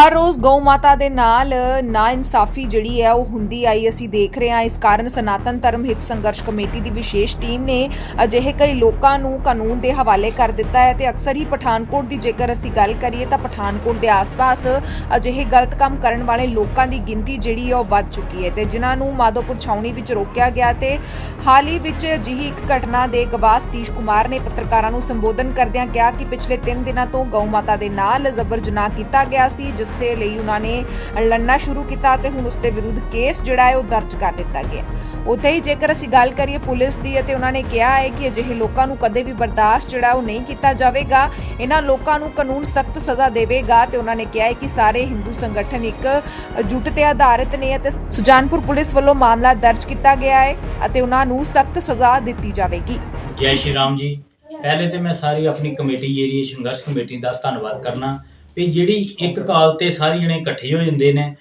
ਹਰ ਰੋਜ਼ ਗਊ ਮਾਤਾ ਦੇ ਨਾਲ ਨਾ ਇਨਸਾਫੀ ਜਿਹੜੀ ਹੈ ਉਹ ਹੁੰਦੀ ਆਈ ਅਸੀਂ ਦੇਖ ਰਹੇ ਹਾਂ। ਇਸ ਕਾਰਨ ਸਨਾਤਨ ਧਰਮ ਹਿੱਤ ਸੰਘਰਸ਼ ਕਮੇਟੀ ਦੀ ਵਿਸ਼ੇਸ਼ ਟੀਮ ਨੇ ਅਜਿਹੇ ਕਈ ਲੋਕਾਂ ਨੂੰ ਕਾਨੂੰਨ ਦੇ ਹਵਾਲੇ ਕਰ ਦਿੱਤਾ ਹੈ ਤੇ ਅਕਸਰ ਹੀ ਪਠਾਨਕੋਟ ਦੀ ਜੇਕਰ ਅਸੀਂ ਗੱਲ ਕਰੀਏ ਤਾਂ ਪਠਾਨਕੋਟ ਦੇ ਆਸ-ਪਾਸ ਅਜਿਹੇ ਗਲਤ ਕੰਮ ਕਰਨ ਵਾਲੇ ਲੋਕਾਂ ਦੀ ਗਿਣਤੀ ਜਿਹੜੀ ਹੈ ਉਹ ਵੱਧ ਚੁੱਕੀ ਹੈ ਤੇ ਜਿਨ੍ਹਾਂ ਨੂੰ ਮਾਧੋਪੁਰ ਛਾਉਣੀ ਵਿੱਚ ਰੋਕਿਆ ਗਿਆ ਤੇ ਹਾਲ ਹੀ ਵਿੱਚ ਅਜਿਹੀ ਇੱਕ ਘਟਨਾ ਦੇ ਗਵਾਹ ਸਤੀਸ਼ ਕੁਮਾਰ ਨੇ ਪੱਤਰਕਾਰਾਂ ਨੂੰ ਸੰਬੋਧਨ ਕਰਦਿਆਂ ਕਿਹਾ ਕਿ ਪਿਛਲੇ 3 ਦਿਨਾਂ ਤੋਂ ਗਊ ਮਾਤਾ ਦੇ ਨਾਲ ਜ਼ਬਰ ਜਨਾਹ ਕੀਤਾ ਗਿਆ ਸੀ, ਜਿਸ ਦੇ ਲਈ ਉਹਨਾਂ ਨੇ ਲੜਨਾ ਸ਼ੁਰੂ ਕੀਤਾ ਤੇ ਹੁਣ ਉਸ ਦੇ ਵਿਰੁੱਧ ਕੇਸ ਜਿਹੜਾ ਹੈ ਉਹ ਦਰਜ ਕਰ ਦਿੱਤਾ ਗਿਆ ਉੱਥੇ ਹੀ ਜੇਕਰ ਅਸੀਂ ਗੱਲ ਕਰੀਏ ਪੁਲਿਸ ਦੀ ਅਤੇ ਉਹਨਾਂ ਨੇ ਕਿਹਾ ਹੈ ਕਿ ਅਜਿਹੇ ਲੋਕਾਂ ਨੂੰ ਕਦੇ ਵੀ ਬਰਦਾਸ਼ਤ ਜਿਹੜਾ ਉਹ ਨਹੀਂ ਕੀਤਾ ਜਾਵੇਗਾ, ਇਹਨਾਂ ਲੋਕਾਂ ਨੂੰ ਕਾਨੂੰਨ ਸਖਤ ਸਜ਼ਾ ਦੇਵੇਗਾ ਤੇ ਉਹਨਾਂ ਨੇ ਕਿਹਾ ਹੈ ਕਿ ਸਾਰੇ ਹਿੰਦੂ ਸੰਗਠਨ ਇੱਕ ਜੁੱਟ ਤੇ ਆਧਾਰਿਤ ਨੇ ਅਤੇ ਸੁਜਾਨਪੁਰ ਪੁਲਿਸ ਵੱਲੋਂ ਮਾਮਲਾ ਦਰਜ ਕੀਤਾ ਗਿਆ ਹੈ ਅਤੇ ਉਹਨਾਂ ਨੂੰ ਸਖਤ ਸਜ਼ਾ ਦਿੱਤੀ ਜਾਵੇਗੀ। ਜੈ ਸ਼੍ਰੀ ਰਾਮ ਜੀ। ਪਹਿਲੇ ਤੇ ਮੈਂ ਸਾਰੀ ਆਪਣੀ ਕਮੇਟੀ ਏਰੀਆ ਸੰਘਰਸ਼ ਕਮੇਟੀ ਦਾ ਧੰਨਵਾਦ ਕਰਨਾ। ਵੀ ਜਿਹੜੀ ਇੱਕ ਕਾਲ ਤੇ ਸਾਰੇ ਜਣੇ ਇਕੱਠੇ ਹੋ ਜਾਂਦੇ ਨੇ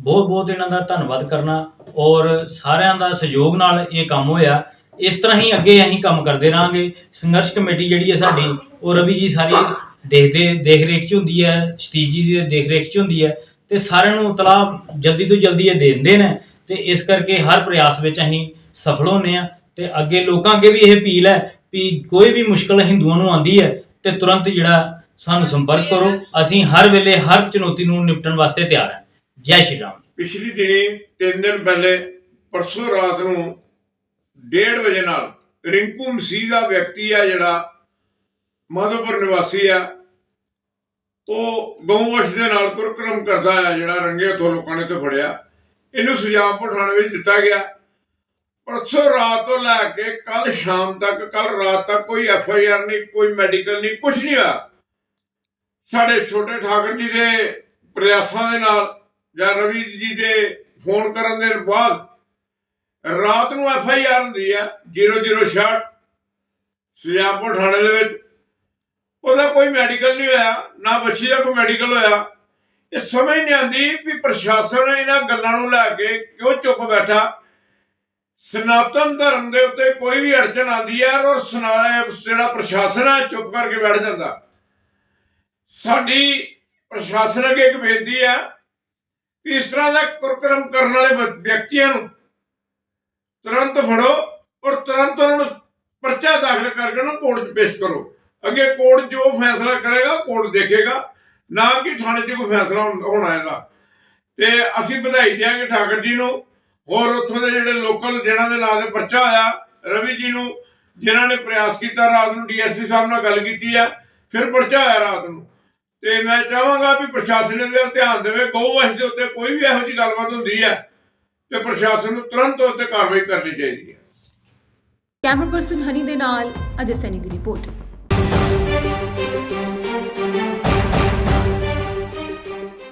ਬਹੁਤ ਬਹੁਤ ਇਹਨਾਂ ਦਾ ਧੰਨਵਾਦ ਕਰਨਾ ਔਰ ਸਾਰਿਆਂ ਦਾ ਸਹਿਯੋਗ ਨਾਲ ਇਹ ਕੰਮ ਹੋਇਆ। ਇਸ ਤਰ੍ਹਾਂ ਹੀ ਅੱਗੇ ਅਸੀਂ ਕੰਮ ਕਰਦੇ ਰਹਾਂਗੇ। ਸੰਘਰਸ਼ ਕਮੇਟੀ ਜਿਹੜੀ ਹੈ ਸਾਡੀ ਉਹ ਰਵੀ ਜੀ ਸਾਰੀ ਦੇਖਦੇ ਦੇਖ ਰੇਖ ਚ ਹੁੰਦੀ ਹੈ ਸਤੀਸ਼ ਜੀ ਦੀ ਦੇਖ ਰੇਖ ਚ ਹੁੰਦੀ ਹੈ ਤੇ ਸਾਰਿਆਂ ਨੂੰ ਇਤਲਾਹ ਜਲਦੀ ਤੋਂ ਜਲਦੀ ਇਹ ਦੇ ਦਿੰਦੇ ਨੇ ਤੇ ਇਸ ਕਰਕੇ ਹਰ ਪ੍ਰਯਾਸ ਵਿੱਚ ਅਸੀਂ ਸਫਲ ਹੁੰਦੇ ਆ ਤੇ ਅੱਗੇ ਲੋਕਾਂ ਅੱਗੇ ਵੀ ਇਹ ਅਪੀਲ ਹੈ ਵੀ ਕੋਈ ਵੀ ਮੁਸ਼ਕਲ ਹਿੰਦੂਆਂ ਨੂੰ ਆਂਦੀ ਹੈ ਤੇ ਤੁਰੰਤ ਜਿਹੜਾ ਸਾਨੂੰ ਸੰਪਰਕ ਕਰੋ। ਅਸੀਂ ਹਰ ਵੇਲੇ ਹਰ ਚੁਣੌਤੀ ਨੂੰ ਨਿਪਟਣ ਵਾਸਤੇ ਤਿਆਰ ਹਾਂ। ਜੈ ਸ਼੍ਰੀ ਰਾਮ ਪਿਛਲੀ ਦਿਨੀ ਤਿੰਨ ਦਿਨ ਪਹਿਲੇ ਪਰਸੋਂ ਰਾਤ ਨੂੰ 1:30 ਵਜੇ ਨਾਲ ਰਿੰਕੂ ਮਸੀਹ ਦਾ ਵਿਅਕਤੀ ਆ ਜਿਹੜਾ, ਮਾਧੋਪੁਰ ਨਿਵਾਸੀ ਆ, ਉਹ ਗਊਵਸ਼ ਦੇ ਨਾਲ ਕੁਰਕਰਮ ਕਰਦਾ ਆ ਜਿਹੜਾ ਰੰਗੇ ਹੱਥੋਂ ਲੋਕਾਂ ਨੇ ਤੇ ਫੜਿਆ। ਇਹਨੂੰ ਸੁਜਾਨਪੁਰ ਥਾਣੇ ਵਿੱਚ ਦਿੱਤਾ ਗਿਆ। ਪਰਸੋਂ ਰਾਤ ਤੋਂ ਲੈ ਕੇ ਕੱਲ ਸ਼ਾਮ ਤੱਕ ਕੱਲ ਰਾਤ ਤੱਕ ਕੋਈ ਐਫ ਆਈ ਆਰ ਨਹੀਂ, ਕੋਈ ਮੈਡੀਕਲ ਨਹੀਂ ਕੁਝ ਨਹੀਂ ਹੋਇਆ। ਸਾਡੇ ਛੋਟੇ ਠਾਕਰ ਜੀ ਦੇ ਪ੍ਰਯਾਸਾਂ ਦੇ ਨਾਲ ਜਾਂ ਰਵੀ ਜੀ ਦੇ ਫੋਨ ਕਰਨ ਦੇ ਬਾਅਦ ਰਾਤ ਨੂੰ ਐਫ ਆਈ ਆਰ ਹੁੰਦੀ ਆ 006 ਸੁਜਾਨਪੁਰ ਥਾਣੇ ਦੇ ਵਿੱਚ। ਉਹਦਾ ਕੋਈ ਮੈਡੀਕਲ ਨਹੀਂ ਹੋਇਆ, ਨਾ ਬੱਚੀ ਦਾ ਕੋਈ ਮੈਡੀਕਲ ਹੋਇਆ। ਇਹ ਸਮਝ ਨਹੀਂ ਆਉਂਦੀ ਵੀ ਪ੍ਰਸ਼ਾਸਨ ਇਹਨਾਂ ਗੱਲਾਂ ਨੂੰ ਲੈ ਕੇ ਕਿਉਂ ਚੁੱਪ ਬੈਠਾ। ਸਨਾਤਨ ਧਰਮ ਦੇ ਉੱਤੇ ਕੋਈ ਵੀ ਅੜਚਨ ਆਉਂਦੀ ਹੈ ਔਰ ਜਿਹੜਾ ਪ੍ਰਸ਼ਾਸਨ ਹੈ ਚੁੱਪ ਕਰਕੇ ਬੈਠ ਜਾਂਦਾ। ਸਾਡੀ ਪ੍ਰਸ਼ਾਸਨ ਅੱਗੇ ਇੱਕ ਬੇਨਤੀ ਹੈ ਕਿ ਇਸ ਤਰ੍ਹਾਂ ਦਾ ਕੁਰਕਰਮ ਕਰਨ ਵਾਲੇ ਵਿਅਕਤੀਆਂ ਨੂੰ ਤੁਰੰਤ ਫੜੋ ਔਰ ਤੁਰੰਤ ਉਹਨਾਂ ਨੂੰ ਪਰਚਾ ਦਾਖਲ ਕਰਕੇ ਉਹਨੂੰ ਕੋਰਟ 'ਚ ਪੇਸ਼ ਕਰੋ। ਅੱਗੇ ਕੋਰਟ ਜੋ ਫੈਸਲਾ ਕਰੇਗਾ, ਕੋਰਟ ਦੇਖੇਗਾ। ਨਾ ਕਿ ਥਾਣੇ 'ਚ ਕੋਈ ਫੈਸਲਾ ਹੋਣਾ ਇਹਦਾ ਤੇ। ਅਸੀਂ ਵਧਾਈ ਦਿਆਂਗੇ ਠਾਕਰ ਜੀ ਨੂੰ। ਹੋਰ ਉੱਥੋਂ ਦੇ ਜਿਹੜੇ ਲੋਕਲ ਜਿਹਨਾਂ ਦੇ ਨਾਂ ਤੇ ਪਰਚਾ ਆਇਆ, ਰਵੀ ਜੀ ਨੂੰ, ਜਿਨ੍ਹਾਂ ਨੇ ਪ੍ਰਯਾਸ ਕੀਤਾ, ਰਾਤ ਨੂੰ ਡੀਐਸਪੀ ਸਾਹਿਬ ਨਾਲ ਗੱਲ ਕੀਤੀ ਆ, ਫਿਰ ਪਰਚਾ ਆਇਆ ਰਾਤ ਨੂੰ। ਤੇ ਮੈਂ ਚਾਹਾਂਗਾ ਵੀ ਪ੍ਰਸ਼ਾਸਨ ਇਹਦੇ ਵੱਲ ਧਿਆਨ ਦੇਵੇ ਗਊਵਸ਼ ਦੇ ਉੱਤੇ ਕੋਈ ਵੀ ਇਹੋ ਜਿਹੀ ਗੱਲਬਾਤ ਹੁੰਦੀ ਹੈ ਤੇ ਪ੍ਰਸ਼ਾਸਨ ਨੂੰ ਤੁਰੰਤ ਉਸ ਤੇ ਕਾਰਵਾਈ ਕਰਨੀ ਚਾਹੀਦੀ ਹੈ। ਕੈਮਰਾ ਪਰਸਨ ਹਨੀ ਦੇ ਨਾਲ ਅਜੇ ਸੈਨੀ ਦੀ ਰਿਪੋਰਟ।